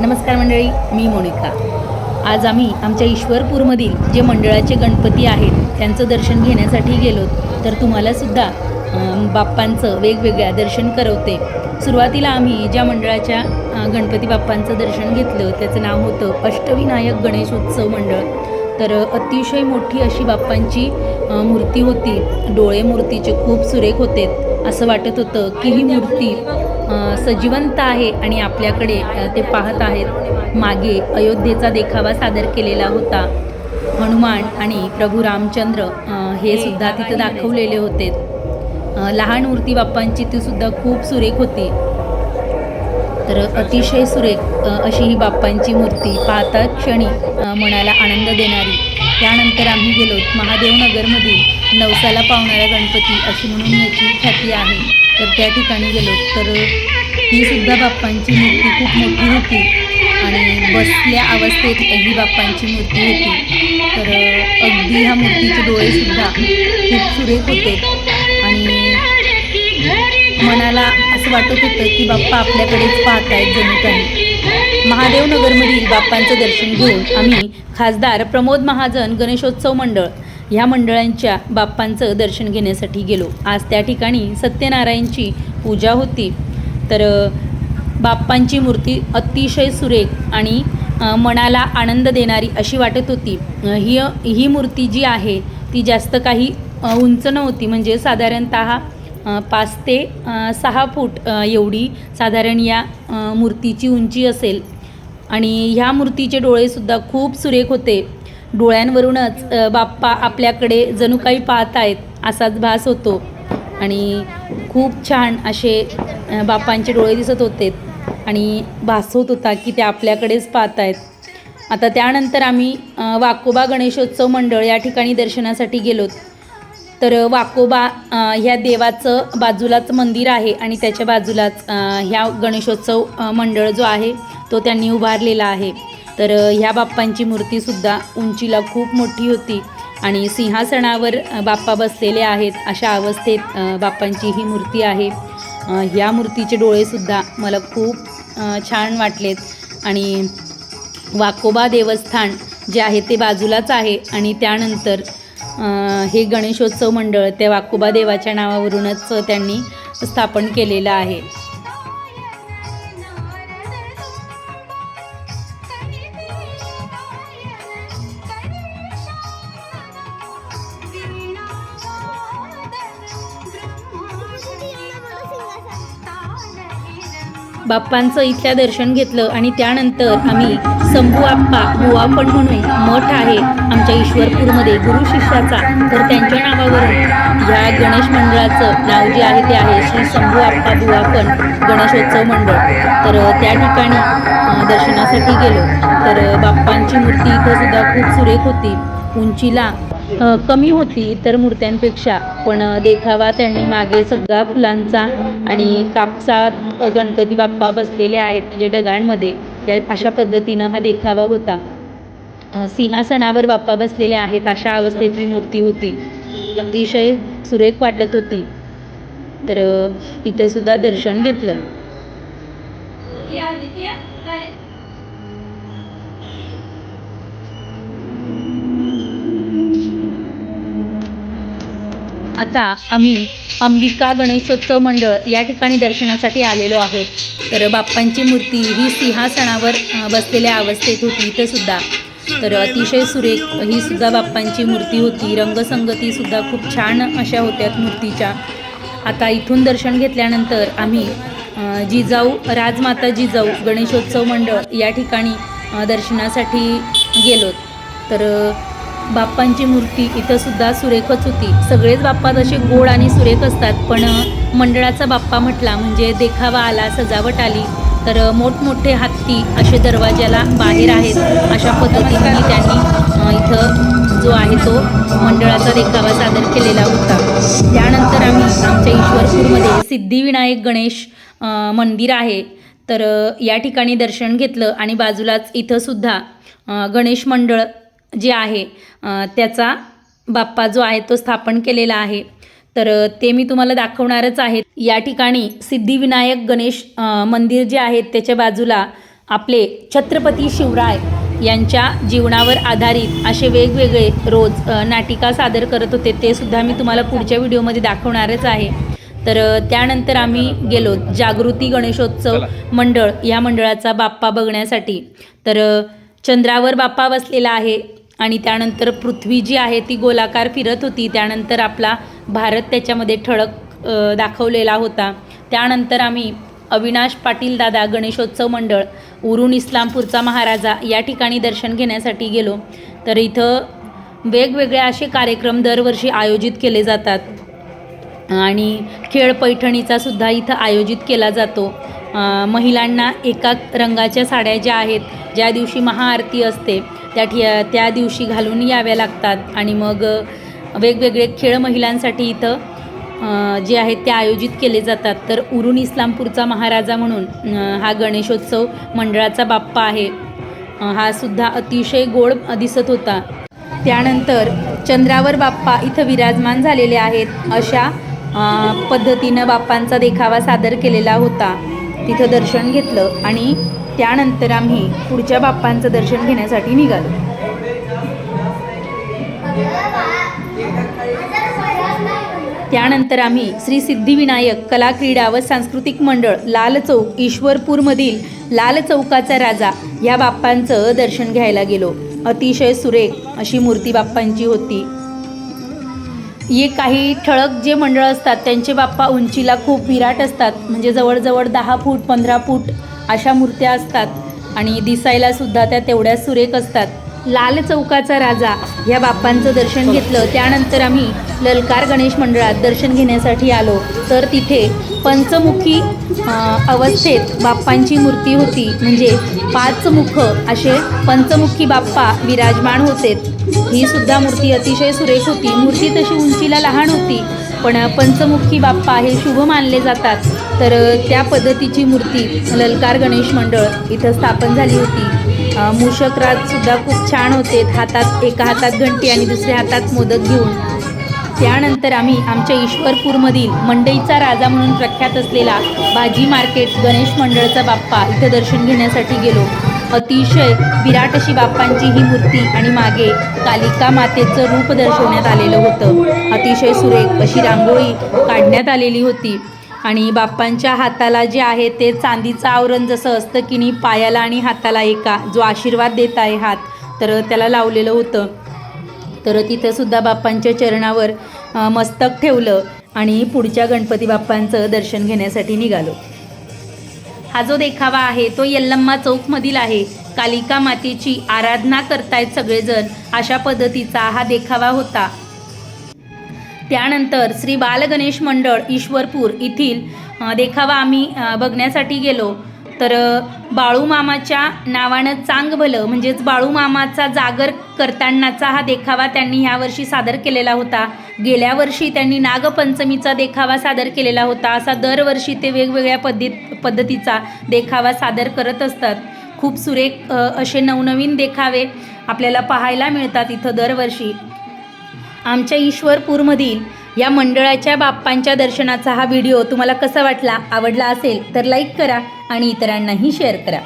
नमस्कार मंडळी मी मोनिका. आज आम्ही आमच्या ईश्वरपूरमधील जे मंडळाचे गणपती आहेत त्यांचं दर्शन घेण्यासाठी गेलो. तर तुम्हालासुद्धा बाप्पांचं वेगवेगळ्या दर्शन करवते. सुरुवातीला आम्ही ज्या मंडळाच्या गणपती बाप्पांचं दर्शन घेतलं त्याचं नाव होतं अष्टविनायक गणेशोत्सव मंडळ. तर अतिशय मोठी अशी बाप्पांची मूर्ती होती. डोळे मूर्तीचे खूप सुरेख होते. असं वाटत होतं की ही मूर्ती सजीवंत आहे आणि आपल्याकडे ते पाहत आहेत. मागे अयोध्येचा देखावा सादर केलेला होता. हनुमान आणि प्रभू रामचंद्र हे सुद्धा तिथं दाखवलेले होते. लहान मूर्ती बाप्पांची ती सुद्धा खूप सुरेख होती. तर अतिशय सुरेख अशी ही बाप्पांची मूर्ती पाहता क्षणी मनाला आनंद देणारी. त्यानंतर आम्ही गेलो महादेव नगरमधील नवसाला पावणारा गणपती अशी म्हणून याची ख्याती आहे. तर त्या ठिकाणी गेलो तर ही सुद्धा बाप्पांची मूर्ती खूप मोठी होती. आणि बसल्या अवस्थेत ही बाप्पांची मूर्ती होती. तर अगदी ह्या मूर्तीचे डोळेसुद्धा खूप सुरेख होते. आणि मनाला असं वाटत होतं की बाप्पा आपल्याकडेच पाहत आहेत जणू काही महादेव नगरमधील बाप्पांचं दर्शन घेऊन आम्ही खासदार प्रमोद महाजन गणेशोत्सव मंडळ ह्या मंडळांच्या बाप्पांचं दर्शन घेण्यासाठी गेलो. आज त्या ठिकाणी सत्यनारायणची पूजा होती. तर बाप्पांची मूर्ती अतिशय सुरेख आणि मनाला आनंद देणारी अशी वाटत होती. ही ही मूर्ती जी आहे ती जास्त काही उंच नव्हती. म्हणजे साधारणत पाच ते सहा फूट एवढी साधारण या मूर्तीची उंची असेल. आणि ह्या मूर्तीचे डोळेसुद्धा खूप सुरेख होते. डोळ्यांवरूनच बाप्पा आपल्याकडे जणू काही पाहत आहेत असाच भास होतो. आणि खूप छान असे बाप्पांचे डोळे दिसत होते आणि भास होत होता की ते आपल्याकडेच पाहत आहेत आता त्यानंतर आम्ही वाकोबा गणेशोत्सव मंडळ या ठिकाणी दर्शनासाठी गेलो तर वाकोबा ह्या देवाचं बाजूलाच मंदिर आहे आणि त्याच्या बाजूलाच ह्या गणेशोत्सव मंडळ जो आहे तो त्यांनी उभारलेला आहे. तर ह्या बाप्पांची मूर्तीसुद्धा उंचीला खूप मोठी होती आणि सिंहासनावर बाप्पा बसलेले आहेत अशा अवस्थेत बाप्पांची ही मूर्ती आहे. ह्या मूर्तीचे डोळेसुद्धा मला खूप छान वाटलेत आणि वाकोबा देवस्थान जे आहे ते बाजूलाच आहे आणि त्यानंतर हे गणेशोत्सव मंडळ त्या वाकोबा देवाच्या नावावरूनच त्यांनी स्थापन केलेलं आहे. बाप्पांचं इथल्या दर्शन घेतलं आणि त्यानंतर आम्ही शंभू आप्पा बुवापण म्हणून मठ आहे आमच्या ईश्वरपूरमध्ये गुरु शिष्याचा. तर त्यांच्या नावावरून ह्या गणेश मंडळाचं नाव जे आहे ते आहे श्री शंभू आप्पा बुवापण गणेशोत्सव मंडळ. तर त्या ठिकाणी दर्शनासाठी गेलो. तर बाप्पांची मूर्ती इथं सुद्धा खूप सुरेख होती. उंचीला कमी होती इतर मूर्त्यांपेक्षा पण देखावा त्यांनी मागे सगळा फुलांचा आणि कापसात गणपती बाप्पा बसलेले आहेत म्हणजे ढगांमध्ये. त्या अशा पद्धतीनं हा देखावा होता. सिंहासनावर बाप्पा बसलेले आहेत अशा अवस्थेतली मूर्ती होती. अतिशय सुरेख वाटत होती. तर तिथे सुद्धा दर्शन घेतलं. आता आम्ही अंबिका गणेशोत्सव मंडळ या ठिकाणी दर्शनासाठी आलेलो आहोत. तर बाप्पांची मूर्ती ही सिंहासनावर बसलेल्या अवस्थेत होती इथंसुद्धा तर अतिशय सुरेख ही सुद्धा बाप्पांची मूर्ती होती. रंगसंगती सुद्धा खूप छान अशा होत्या मूर्तीच्या. आता इथून दर्शन घेतल्यानंतर आम्ही जिजाऊ राजमाता जिजाऊ गणेशोत्सव मंडळ या ठिकाणी दर्शनासाठी गेलो तर बाप्पांची मूर्ती इथं सुद्धा सुरेखच होती. सगळेच बाप्पा तसे गोड आणि सुरेख असतात. पण मंडळाचा बाप्पा म्हटला म्हणजे देखावा आला सजावट आली. तर मोठमोठे हत्ती असे दरवाज्याला बाहेर आहेत. अशा पद्धतीने त्यांनी इथं जो आहे तो मंडळाचा देखावा सादर केलेला होता. त्यानंतर आम्ही आमच्या ईश्वरपूरमध्ये सिद्धिविनायक गणेश मंदिर आहे. तर या ठिकाणी दर्शन घेतलं आणि बाजूलाच इथंसुद्धा गणेश मंडळ जे आहे त्याचा बाप्पा जो आहे तो स्थापन केलेला आहे. तर ते मी तुम्हाला दाखवणारच आहे या ठिकाणी सिद्धिविनायक गणेश मंदिर जे आहे त्याच्या बाजूला आपले छत्रपती शिवराय यांच्या जीवनावर आधारित असे वेगवेगळे रोज नाटिका सादर करत होते. ते सुद्धा मी तुम्हाला पुढच्या व्हिडिओमध्ये दाखवणारच आहे. तर त्यानंतर आम्ही गेलो जागृती गणेशोत्सव मंडळ. या मंडळाचा बाप्पा बघण्यासाठी. तर चंद्रावर बाप्पा बसलेला आहे. आणि त्यानंतर पृथ्वी जी आहे ती गोलाकार फिरत होती. त्यानंतर आपला भारत त्याच्यामध्ये ठळक दाखवलेला होता. त्यानंतर आम्ही अविनाश पाटील दादा गणेशोत्सव मंडळ उरून इस्लामपूरचा महाराजा या ठिकाणी दर्शन घेण्यासाठी गेलो. तर इथं वेगवेगळे असे कार्यक्रम दरवर्षी आयोजित केले जातात. आणि खेळ पैठणीचा सुद्धा इथं आयोजित केला जातो. महिलांना एका रंगाच्या साड्या ज्या आहेत ज्या दिवशी महाआरती असते त्या ठि त्या दिवशी घालून याव्या लागतात. आणि मग वेगवेगळे खेळ महिलांसाठी इथं जे आहेत ते आयोजित केले जातात. तर उरुण इस्लामपूरचा महाराजा म्हणून हा गणेशोत्सव मंडळाचा बाप्पा आहे. हा सुद्धा अतिशय गोड दिसत होता. त्यानंतर चंद्रावर बाप्पा इथं विराजमान झालेले आहेत अशा पद्धतीनं बाप्पांचा देखावा सादर केलेला होता. तिथं दर्शन घेतलं आणि त्यानंतर आम्ही पुढच्या बाप्पांचं दर्शन घेण्यासाठी निघालो. त्यानंतर आम्ही श्री सिद्धिविनायक कला क्रीडा व सांस्कृतिक मंडळ लाल चौक ईश्वरपूरमधील लाल चौकाचा राजा या बाप्पांचं दर्शन घ्यायला गेलो. अतिशय सुरेख अशी मूर्ती बाप्पांची होती. ये काही ठळक जे मंडळ असतात त्यांचे बाप्पा उंचीला खूप विराट असतात. म्हणजे जवळजवळ दहा फूट पंधरा फूट अशा मूर्त्या असतात आणि दिसायला सुद्धा त्या तेवढ्या सुरेख असतात. लाल चौकाचा राजा या बाप्पांचं दर्शन घेतलं. त्यानंतर आम्ही ललकार गणेश मंडळात दर्शन घेण्यासाठी आलो. तर तिथे पंचमुखी अवस्थेत बाप्पांची मूर्ती होती. म्हणजे पाच मुख असे पंचमुखी बाप्पा विराजमान होते. ही सुद्धा मूर्ती अतिशय सुरेख होती. मूर्ती तशी उंचीला लहान होती पण पंचमुखी बाप्पा हे शुभ मानले जातात. तर त्या पद्धतीची मूर्ती ललकार गणेश मंडळ इथं स्थापन झाली होती. अ, सुद्धा खूप छान होते. हातात एका हातात घंटी आणि दुसऱ्या हातात मोदक घेऊन. त्यानंतर आम्ही आमच्या ईश्वरपूरमधील मंडईचा राजा म्हणून प्रख्यात असलेला भाजी मार्केट गणेश मंडळचा बाप्पा इथं दर्शन घेण्यासाठी गेलो. अतिशय विराट अशी बाप्पांची ही मूर्ती आणि मागे कालिका मातेचं रूप दर्शवण्यात आलेलं होतं. अतिशय सुरेख अशी रांगोळी काढण्यात आलेली होती. आणि बाप्पांच्या हाताला जे आहे ते चांदीचं आवरण जसं असतं की नाही पायाला आणि हाताला एका जो आशीर्वाद देत आहे हात तर त्याला लावलेलं होतं. तर तिथंसुद्धा बाप्पांच्या चरणावर मस्तक ठेवलं आणि पुढच्या गणपती बाप्पांचं दर्शन घेण्यासाठी निघालो. हा जो देखावा आहे तो यल्लम्मा चौकमधील आहे. कालिका मातेची आराधना करतायत सगळेजण अशा पद्धतीचा हा देखावा होता. त्यानंतर श्री बालगणेश मंडळ ईश्वरपूर येथील देखावा आम्ही बघण्यासाठी गेलो. तर बाळूमामाच्या नावानं चांग भलं म्हणजेच बाळूमामाचा जागर करतानाचा हा देखावा त्यांनी ह्यावर्षी सादर केलेला होता. गेल्या वर्षी त्यांनी नागपंचमीचा देखावा सादर केलेला होता. असा दरवर्षी ते वेगवेगळ्या पद्धत पद्धतीचा देखावा सादर करत असतात. खूप सुरेख असे नवनवीन देखावे आपल्याला पाहायला मिळतात इथं दरवर्षी. आमच्या ईश्वरपूरमधील या मंडळाच्या बाप्पांच्या दर्शनाचा हा व्हिडिओ तुम्हाला कसा वाटला आवडला असेल तर लाईक करा आणि इतरांनाही शेअर करा.